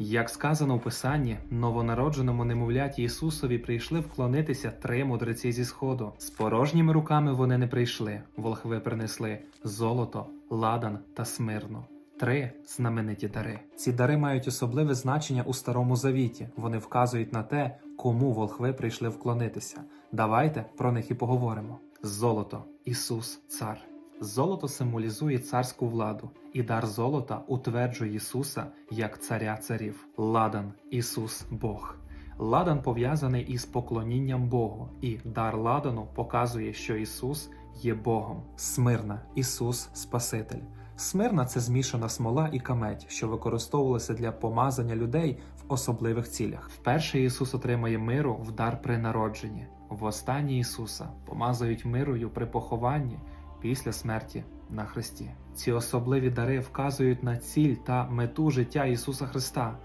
Як сказано в Писанні, новонародженому немовляті Ісусові прийшли вклонитися три мудреці зі сходу. З порожніми руками вони не прийшли. Волхви принесли золото, ладан та смирну. Три знамениті дари. Ці дари мають особливе значення у старому завіті. Вони вказують на те, кому волхви прийшли вклонитися. Давайте про них і поговоримо. Золото Ісус Цар. Золото символізує царську владу, і дар золота утверджує Ісуса як царя царів. Ладан Ісус Бог. Ладан пов'язаний із поклонінням Богу, і дар ладану показує, що Ісус є Богом. Смирна Ісус Спаситель. Смирна це змішана смола і камедь, що використовувалися для помазання людей в особливих цілях. Вперше Ісус отримає миру в дар при народженні. Востаннє Ісуса помазують мирою при похованні після смерті на Христі. Ці особливі дари вказують на ціль та мету життя Ісуса Христа